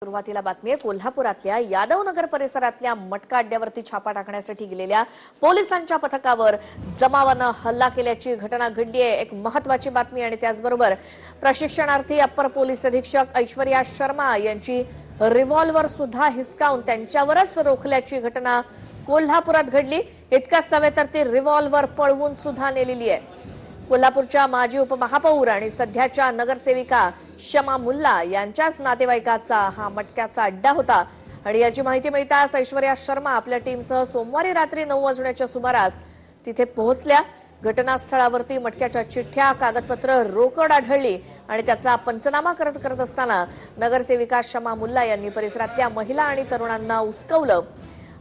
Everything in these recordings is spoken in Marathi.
सुरुवातीला बातमी आहे कोल्हापुरातल्या यादवनगर परिसरातल्या मटका अड्ड्यावरती छापा टाकण्यासाठी गेलेल्या पोलिसांच्या पथकावर जमावानं हल्ला केल्याची घटना घडली आहे एक महत्वाची बातमी आणि त्याचबरोबर प्रशिक्षणार्थी अप्पर पोलीस अधीक्षक ऐश्वर्या शर्मा यांची रिव्हॉल्वर सुद्धा हिसकावून त्यांच्यावरच रोखल्याची घटना कोल्हापुरात घडली. इतकंच नव्हे तर ती रिव्हॉल्वर पळवून सुद्धा नेलेली आहे. कोल्हापूरच्या माजी उपमहापौर आणि सध्याच्या नगरसेविका शमा मुल्ला यांच्याच नातेवाईकाचा हा मटक्याचा अड्डा होता. आणि याची माहिती मिळताच ऐश्वर्या शर्मा आपल्या टीमसह सोमवारी रात्री नऊ वाजण्याच्या सुमारास तिथे पोहोचल्या. घटनास्थळावरती मटक्याच्या चिठ्ठ्या कागदपत्र रोकड आढळली आणि त्याचा पंचनामा करत करत असताना नगरसेविका शमा मुल्ला यांनी परिसरातल्या महिला आणि तरुणांना उचकवलं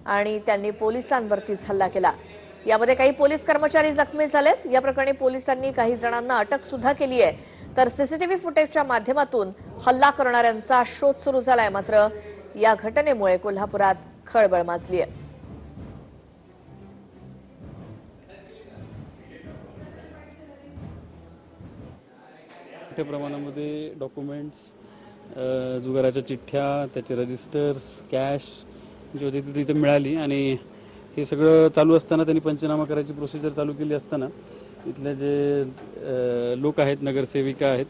आणि त्यांनी पोलिसांवरतीच हल्ला केला. यामध्ये काही पोलीस कर्मचारी जखमी झालेत. या प्रकरणी पोलिसांनी काही जणांना अटक सुद्धा केली आहे. तर सीसीटीव्ही फुटेजच्या माध्यमातून हल्ला करणाऱ्यांचा शोध सुरू झालाय. मात्र या घटनेमुळे कोल्हापुरात खळबळ माजली आहे मोठ्या प्रमाणामध्ये डॉक्युमेंट्स जुगाराच्या चिठ्ठ्या त्याचे रजिस्टर्स कॅश जी होती ती तिथे मिळाली आणि हे सगळं चालू असताना त्यांनी पंचनामा करायची प्रोसिजर चालू केली असताना इथले जे लोक आहेत नगरसेविका आहेत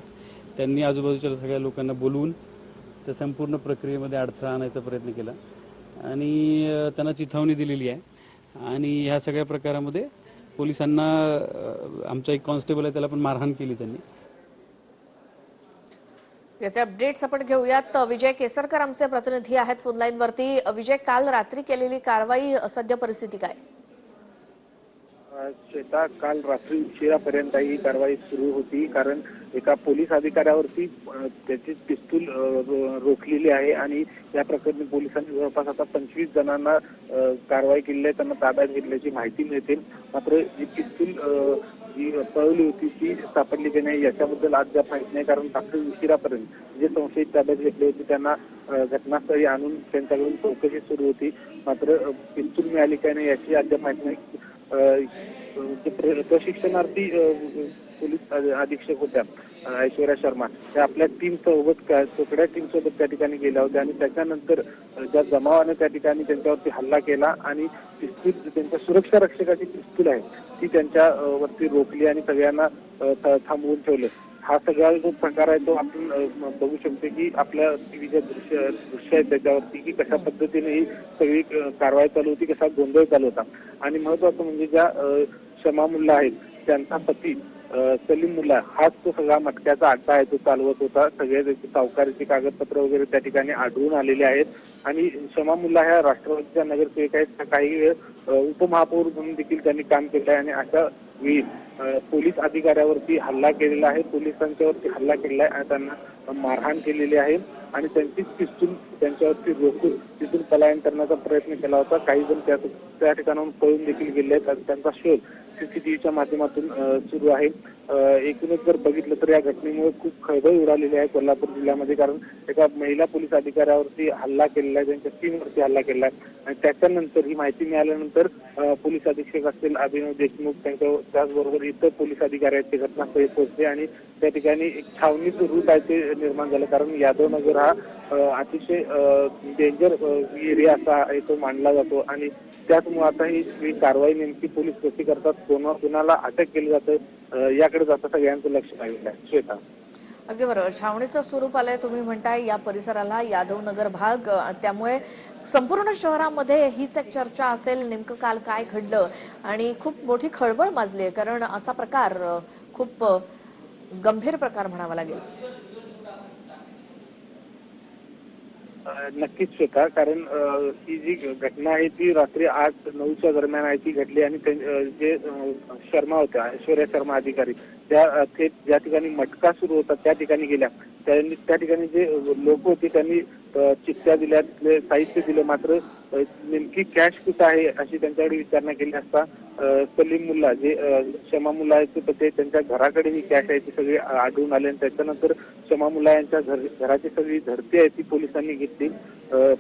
त्यांनी आजूबाजूच्या सगळ्या लोकांना बोलवून त्या संपूर्ण प्रक्रियेमध्ये अडथळा आणायचा प्रयत्न केला. आणि त्यांना चिथावणी दिलेली आहे. आणि ह्या सगळ्या प्रकारामध्ये पोलिसांना आमचा एक कॉन्स्टेबल आहे त्याला पण मारहाण केली त्यांनी. याचे अपडेट्स आपण घेऊयात. विजय केसरकर आमचे प्रतिनिधी आहेत फोनलाईन वरती विजय काल रात्री केलेली कारवाई सद्य परिस्थिती काय? श्वेता काल रात्री उशिरापर्यंत ही कारवाई सुरू होती कारण एका पोलीस अधिकाऱ्यावरती त्याची पिस्तूल रोखलेली आहे आणि या प्रकरणी पोलिसांनी जवळपास आता पंचवीस जणांना कारवाई केली आहे त्यांना ताब्यात घेतल्याची माहिती मिळते. मात्र जी पिस्तूल जी पळवली होती ती सापडली की नाही याच्याबद्दल अद्याप माहीत नाही कारण रात्री उशिरापर्यंत जे संशयित ताब्यात घेतले होते त्यांना घटनास्थळी आणून त्यांच्याकडून चौकशी सुरू होती. मात्र पिस्तूल मिळाली काय नाही याची अद्याप माहिती नाही. प्रशिक्षणार्थी पोलीस अधीक्षक होत्या ऐश्वर्या शर्मा. त्या आपल्या टीम सोबत सगळ्या टीम सोबत त्या ठिकाणी गेल्या होत्या आणि त्याच्यानंतर ज्या जमावाने त्या ठिकाणी त्यांच्यावरती हल्ला केला आणि पिस्तूल त्यांच्या सुरक्षा रक्षकाची पिस्तूल आहे ती त्यांच्या वरती रोखली आणि सगळ्यांना थांबवून ठेवलं. हा सगळा जो प्रकार आहे तो आपण बघू शकतो की आपल्या टीव्हीच्या दृश्य दृश्य आहेत त्याच्यावरती की कशा पद्धतीने ही सगळी कारवाई चालू होती कसा गोंधळ चालू होता. आणि महत्वाचं म्हणजे ज्या क्षमा मुल्ला आहेत त्यांचा पती सलीम मुल्ला हाच तो सगळा मटक्याचा अड्डा आहे तो चालवत होता. सगळे त्याचे सावकारीचे कागदपत्र वगैरे त्या ठिकाणी आढळून आलेले आहेत. आणि शमा मुल्ला ह्या राष्ट्रवादीच्या नगरसेविका आहेत त्या काही वेळ उपमहापौर म्हणून देखील त्यांनी काम केलं आहे आणि अशा वेळी पोलीस अधिकाऱ्यावरती हल्ला केलेला आहे. पोलिसांच्यावरती हल्ला केलेला आहे आणि त्यांना मारहाण केलेली आहे आणि त्यांची पिस्तूल त्यांच्यावरती रोखून तिथून पलायन करण्याचा प्रयत्न केला होता. काही जण त्या त्या ठिकाणाहून पळून देखील गेले आहेत. आणि त्यांचा शोध सीसीटीव्हीच्या माध्यमातून सुरू आहे. एकूणच जर बघितलं तर या घटनेमुळे खूप खळबळ उडालेली आहे कोल्हापूर जिल्ह्यामध्ये कारण एका महिला पोलीस अधिकाऱ्यावरती हल्ला केलेला आहे. त्यांच्या टीमवरती हल्ला केलेला आहे. आणि त्याच्यानंतर ही माहिती मिळाल्यानंतर पोलीस अधीक्षक असतील अभिनव देशमुख त्यांच्या त्याचबरोबर इथं पोलीस अधिकारी आहेत ते घटनास्थळी पोहोचले आणि त्या ठिकाणी एक छावणीचं रूप आहे ते निर्माण झालं. कारण यादवनगर हा अतिशय डेंजर एरिया असा आहे तो मानला जातो. आणि त्याचमुळे आता ही कारवाई नेमकी पोलीस कशी करतात कोणा कुणाला अटक केली जाते याकडे जाता सगळ्यांचं लक्ष लागलेलं आहे. श्वेता. अगदी बरोबर. छावणीचं स्वरूप आलंय तुम्ही म्हणताय या परिसराला यादवनगर भाग त्यामुळे संपूर्ण शहरामध्ये हीच एक चर्चा असेल नेमकं काल काय घडलं? आणि खूप मोठी खळबळ माजली आहे कारण असा प्रकार खूप गंभीर प्रकार म्हणावा लागेल. नक्कीच श्वेता कारण ही जी घटना आहे ती रात्री आठ नऊच्या दरम्यान आहे ती घडली आणि त्यां- जे शर्मा होत्या ऐश्वर्या शर्मा अधिकारी त्या थेट ज्या ठिकाणी मटका सुरू होता त्या ठिकाणी गेल्या. त्यांनी त्या ठिकाणी जे लोक होते त्यांनी चिठ्ठ्या दिल्या तिथले साहित्य दिलं मात्र नेमकी कॅश कुठं आहे अशी त्यांच्याकडे विचारणा केली असता सलीम मुल्ला जे शमा मुल्ला आहेत ते ते त्यांच्या घराकडे ही कॅश आहे ती सगळी आढळून आली आणि त्याच्यानंतर शमा मुल्ला यांच्या घर घराची सगळी झडती आहे ती पोलिसांनी घेतली.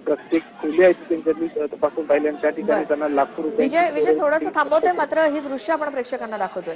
प्रत्येक खोली आहे ती त्यांच्यानी अ, तपासून पाहिली आणि त्या ठिकाणी. त्यांना लाखो रुपये विजय विजय थोडस थांबवतोय मात्र ही दृश्य आपण प्रेक्षकांना दाखवतोय.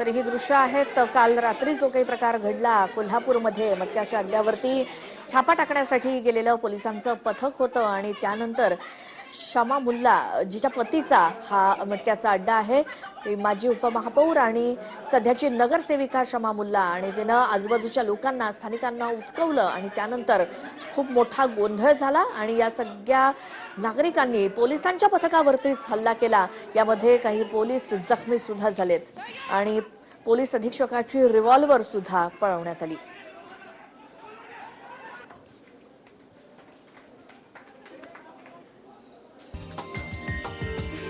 तर ही दृश्य आहेत. काल रात्री जो काही प्रकार घडला कोल्हापूरमध्ये मटक्याच्या अड्ड्यावरती छापा टाकण्यासाठी गेलेलं पोलिसांचं पथक होतं आणि त्यानंतर शमा मुल्ला जिच्या पतीचा हा मटक्याचा अड्डा आहे. ती माजी उपमहापौर आणि सध्याची नगरसेविका शमा मुल्ला आणि तिनं आजूबाजूच्या लोकांना स्थानिकांना उचकवलं आणि त्यानंतर खूप मोठा गोंधळ झाला आणि या सगळ्या नागरिकांनी पोलिसांच्या पथकावरतीच हल्ला केला. यामध्ये काही पोलीस जखमी सुद्धा झालेत आणि पोलीस अधीक्षकाची रिव्हॉल्वर सुद्धा पळवण्यात आली.